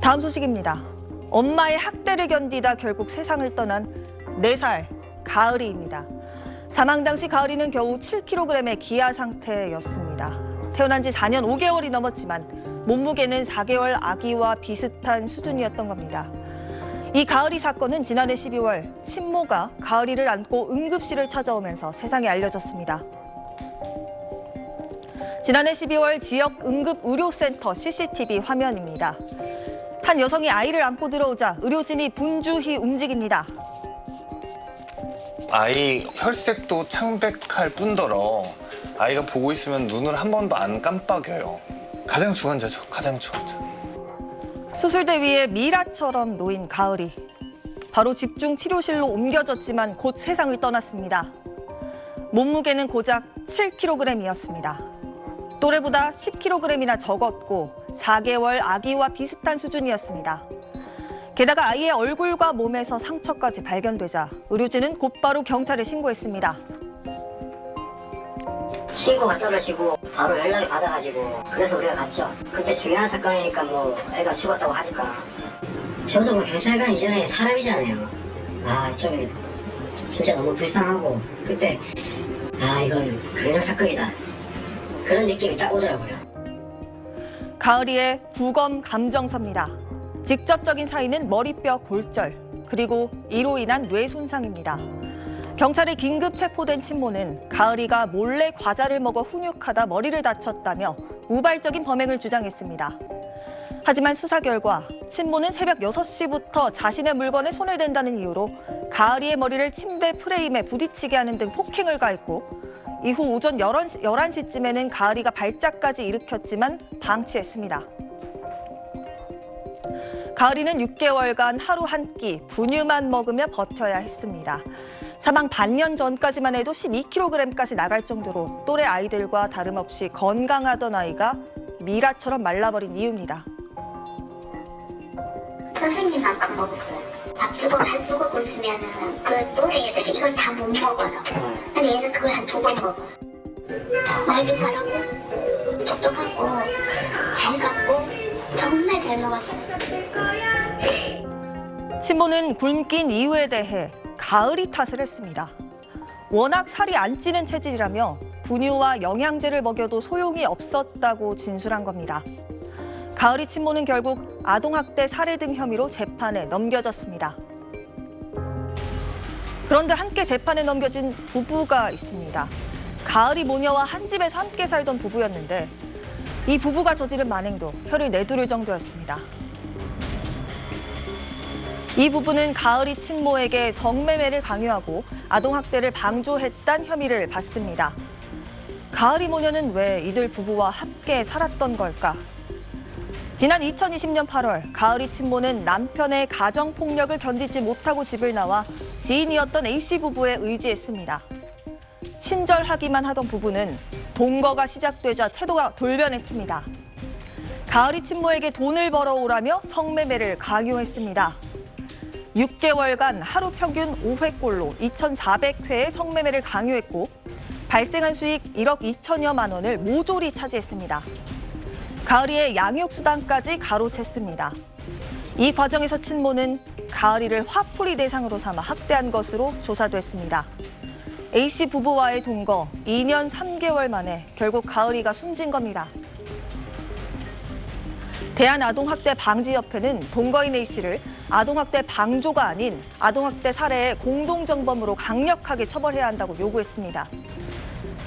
다음 소식입니다. 엄마의 학대를 견디다 결국 세상을 떠난 4살 가을이입니다. 사망 당시 가을이는 겨우 7kg의 기아 상태였습니다. 태어난 지 4년 5개월이 넘었지만 몸무게는 4개월 아기와 비슷한 수준이었던 겁니다. 이 가을이 사건은 지난해 12월 친모가 가을이를 안고 응급실을 찾아오면서 세상에 알려졌습니다. 지난해 12월 지역 응급의료센터 CCTV 화면입니다. 한 여성이 아이를 안고 들어오자 의료진이 분주히 움직입니다. 아이 혈색도 창백할 뿐더러 아이가 보고 있으면 눈을 한 번도 안 깜빡여요. 가장 중환자죠. 가장 중환자. 수술대 위에 미라처럼 놓인 가을이 바로 집중 치료실로 옮겨졌지만 곧 세상을 떠났습니다. 몸무게는 고작 7kg이었습니다. 또래보다 10kg이나 적었고 4개월 아기와 비슷한 수준이었습니다. 게다가 아이의 얼굴과 몸에서 상처까지 발견되자 의료진은 곧바로 경찰에 신고했습니다. 신고가 떨어지고 바로 연락을 받아가지고 그래서 우리가 갔죠. 그때 중요한 사건이니까 뭐 애가 죽었다고 하니까 저도 뭐 경찰관 이전에 사람이잖아요. 아 좀 진짜 너무 불쌍하고 그때 아 이건 강력 사건이다 그런 느낌이 딱 오더라고요. 가을이의 부검 감정서입니다. 직접적인 사인은 머리뼈 골절, 그리고 이로 인한 뇌 손상입니다. 경찰에 긴급 체포된 친모는 가을이가 몰래 과자를 먹어 훈육하다 머리를 다쳤다며 우발적인 범행을 주장했습니다. 하지만 수사 결과 친모는 새벽 6시부터 자신의 물건에 손을 댄다는 이유로 가을이의 머리를 침대 프레임에 부딪히게 하는 등 폭행을 가했고 이후 오전 11시, 11시쯤에는 가을이가 발작까지 일으켰지만 방치했습니다. 가을이는 6개월간 하루 한 끼 분유만 먹으며 버텨야 했습니다. 사망 반년 전까지만 해도 12kg까지 나갈 정도로 또래 아이들과 다름없이 건강하던 아이가 미라처럼 말라버린 이유입니다. 선생님만큼 먹었어요. 밥 주걱 한 주걱을 주면은 그 또래 애들이 이걸 다 못 먹어요. 근데 얘는 그걸 한 두 번 먹어. 말도 잘하고 똑똑하고 잘 갖고 정말 잘 먹었어요. 친모는 굶긴 이유에 대해 가을이 탓을 했습니다. 워낙 살이 안 찌는 체질이라며 분유와 영양제를 먹여도 소용이 없었다고 진술한 겁니다. 가을이 친모는 결국 아동학대 살해 등 혐의로 재판에 넘겨졌습니다. 그런데 함께 재판에 넘겨진 부부가 있습니다. 가을이 모녀와 한 집에서 함께 살던 부부였는데 이 부부가 저지른 만행도 혀를 내두를 정도였습니다. 이 부부는 가을이 친모에게 성매매를 강요하고 아동학대를 방조했단 혐의를 받습니다. 가을이 모녀는 왜 이들 부부와 함께 살았던 걸까? 지난 2020년 8월 가을이 친모는 남편의 가정폭력을 견디지 못하고 집을 나와 지인이었던 A씨 부부에 의지했습니다. 친절하기만 하던 부부는 동거가 시작되자 태도가 돌변했습니다. 가을이 친모에게 돈을 벌어오라며 성매매를 강요했습니다. 6개월간 하루 평균 5회꼴로 2,400회의 성매매를 강요했고 발생한 수익 1억 2천여만 원을 모조리 차지했습니다. 가을이의 양육수당까지 가로챘습니다. 이 과정에서 친모는 가을이를 화풀이 대상으로 삼아 학대한 것으로 조사됐습니다. A씨 부부와의 동거 2년 3개월 만에 결국 가을이가 숨진 겁니다. 대한아동학대 방지협회는 동거인 A씨를 아동학대 방조가 아닌 아동학대 살해의 공동정범으로 강력하게 처벌해야 한다고 요구했습니다.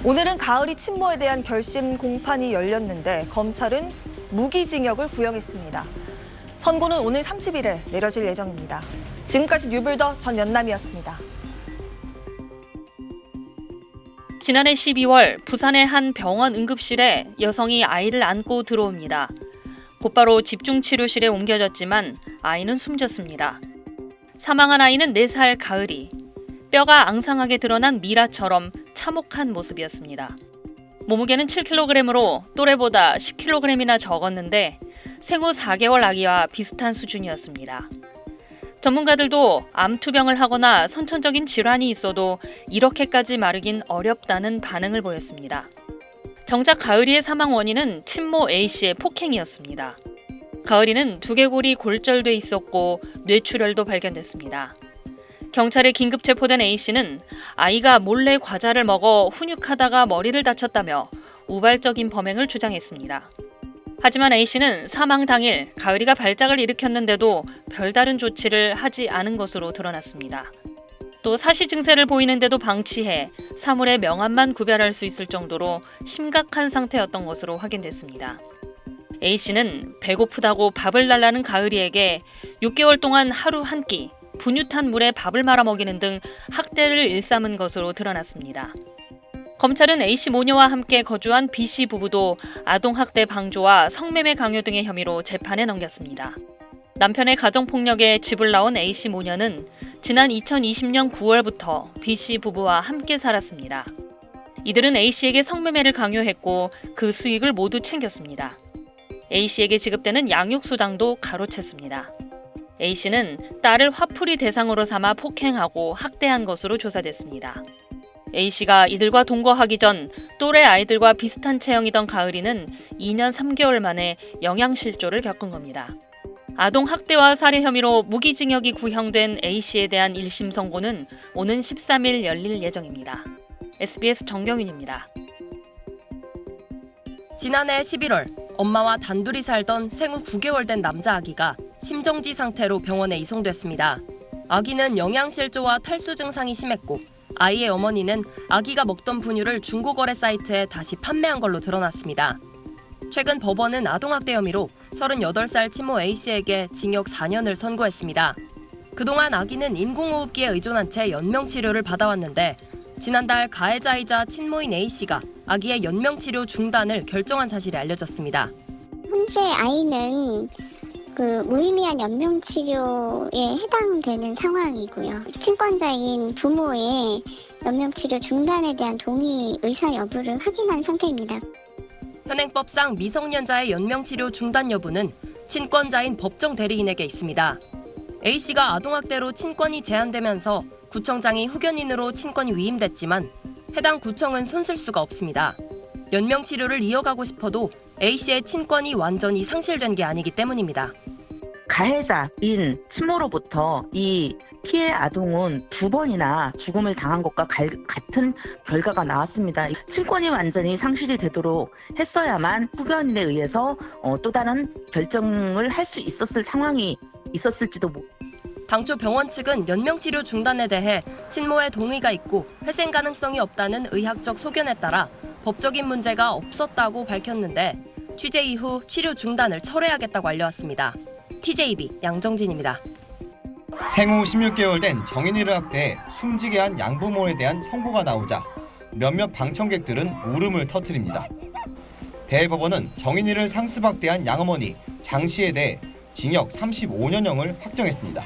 오늘은 가을이 친모에 대한 결심 공판이 열렸는데 검찰은 무기징역을 구형했습니다. 선고는 오늘 30일에 내려질 예정입니다. 지금까지 뉴블더 전 연남이었습니다. 지난해 12월 부산의 한 병원 응급실에 여성이 아이를 안고 들어옵니다. 곧바로 집중치료실에 옮겨졌지만 아이는 숨졌습니다. 사망한 아이는 4살 가을이 뼈가 앙상하게 드러난 미라처럼 참혹한 모습이었습니다. 몸무게는 7kg으로 또래보다 10kg이나 적었는데 생후 4개월 아기와 비슷한 수준이었습니다. 전문가들도 암투병을 하거나 선천적인 질환이 있어도 이렇게까지 마르긴 어렵다는 반응을 보였습니다. 정작 가을이의 사망 원인은 친모 A씨의 폭행이었습니다. 가을이는 두개골이 골절돼 있었고 뇌출혈도 발견됐습니다. 경찰에 긴급 체포된 A 씨는 아이가 몰래 과자를 먹어 훈육하다가 머리를 다쳤다며 우발적인 범행을 주장했습니다. 하지만 A 씨는 사망 당일 가을이가 발작을 일으켰는데도 별다른 조치를 하지 않은 것으로 드러났습니다. 또 사시 증세를 보이는데도 방치해 사물의 명암만 구별할 수 있을 정도로 심각한 상태였던 것으로 확인됐습니다. A 씨는 배고프다고 밥을 달라는 가을이에게 6개월 동안 하루 한 끼 분유탄 물에 밥을 말아 먹이는 등 학대를 일삼은 것으로 드러났습니다. 검찰은 A 씨 모녀와 함께 거주한 B 씨 부부도 아동 학대 방조와 성매매 강요 등의 혐의로 재판에 넘겼습니다. 남편의 가정폭력에 집을 나온 A 씨 모녀는 지난 2020년 9월부터 B 씨 부부와 함께 살았습니다. 이들은 A 씨에게 성매매를 강요했고 그 수익을 모두 챙겼습니다. A 씨에게 지급되는 양육수당도 가로챘습니다. A 씨는 딸을 화풀이 대상으로 삼아 폭행하고 학대한 것으로 조사됐습니다. A 씨가 이들과 동거하기 전 또래 아이들과 비슷한 체형이던 가을이는 2년 3개월 만에 영양실조를 겪은 겁니다. 아동 학대와 살해 혐의로 무기징역이 구형된 A 씨에 대한 1심 선고는 오는 13일 열릴 예정입니다. SBS 정경윤입니다. 지난해 11월 엄마와 단둘이 살던 생후 9개월 된 남자 아기가 심정지 상태로 병원에 이송됐습니다. 아기는 영양실조와 탈수 증상이 심했고 아이의 어머니는 아기가 먹던 분유를 중고거래 사이트에 다시 판매한 걸로 드러났습니다. 최근 법원은 아동학대 혐의로 38살 친모 A씨에게 징역 4년을 선고했습니다. 그동안 아기는 인공호흡기에 의존한 채 연명치료를 받아왔는데 지난달 가해자이자 친모인 A씨가 아기의 연명치료 중단을 결정한 사실이 알려졌습니다. 현재 아이는 그 무의미한 연명 치료에 해당되는 상황이고요. 친권자인 부모의 연명 치료 중단에 대한 동의 의사 여부를 확인한 상태입니다. 현행법상 미성년자의 연명 치료 중단 여부는 친권자인 법정 대리인에게 있습니다. A씨가 아동학대로 친권이 제한되면서 구청장이 후견인으로 친권이 위임됐지만 해당 구청은 손쓸 수가 없습니다. 연명 치료를 이어가고 싶어도 A씨의 친권이 완전히 상실된 게 아니기 때문입니다. 가해자인 친모로부터 이 피해 아동은 두 번이나 죽음을 당한 것과 갈- 같은 결과가 나왔습니다. 친권이 완전히 상실이 되도록 했어야만 후견인에 의해서 어, 또 다른 결정을 할 수 있었을 상황이 있었을지도 모- 당초 병원 측은 연명치료 중단에 대해 친모의 동의가 있고 회생 가능성이 없다는 의학적 소견에 따라 법적인 문제가 없었다고 밝혔는데 취재 이후 치료 중단을 철회하겠다고 알려왔습니다. TJB 양정진입니다. 생후 16개월 된 정인이를 학대해 숨지게 한 양부모에 대한 선고가 나오자 몇몇 방청객들은 울음을 터뜨립니다. 대법원은 정인이를 상습학대한 양어머니 장 씨에 대해 징역 35년형을 확정했습니다.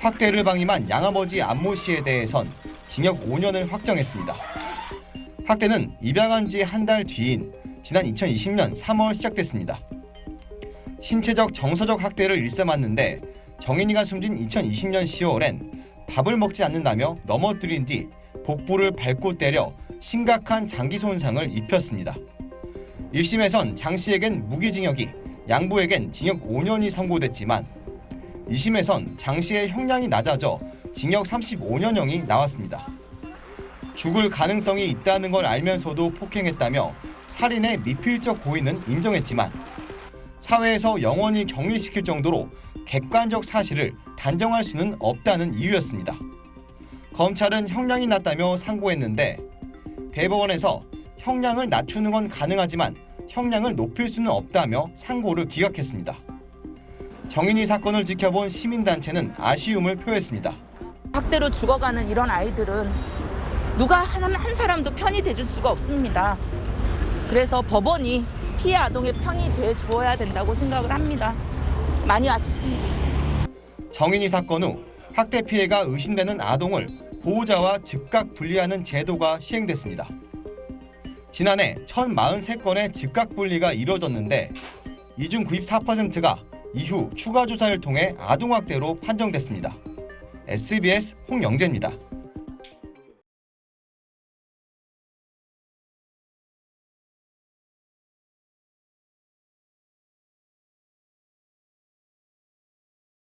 학대를 방임한 양아버지 안모 씨에 대해선 징역 5년을 확정했습니다. 학대는 입양한 지 한 달 뒤인 지난 2020년 3월 시작됐습니다. 신체적 정서적 학대를 일삼았는데 정인이가 숨진 2020년 10월엔 밥을 먹지 않는다며 넘어뜨린 뒤 복부를 밟고 때려 심각한 장기 손상을 입혔습니다. 1심에선 장 씨에겐 무기징역이 양부에겐 징역 5년이 선고됐지만 2심에선 장 씨의 형량이 낮아져 징역 35년형이 나왔습니다. 죽을 가능성이 있다는 걸 알면서도 폭행했다며 살인의 미필적 고의는 인정했지만 사회에서 영원히 격리시킬 정도로 객관적 사실을 단정할 수는 없다는 이유였습니다. 검찰은 형량이 낮다며 상고했는데 대법원에서 형량을 낮추는 건 가능하지만 형량을 높일 수는 없다며 상고를 기각했습니다. 정인이 사건을 지켜본 시민단체는 아쉬움을 표했습니다. 학대로 죽어가는 이런 아이들은 누가 한, 한 사람도 편이 돼줄 수가 없습니다. 그래서 법원이 피해 아동의 편이 돼 주어야 된다고 생각을 합니다. 많이 아쉽습니다. 정인이 사건 후 학대 피해가 의심되는 아동을 보호자와 즉각 분리하는 제도가 시행됐습니다. 지난해 1043건의 즉각 분리가 이뤄졌는데 이 중 94%가 이후 추가 조사를 통해 아동학대로 판정됐습니다. SBS 홍영재입니다.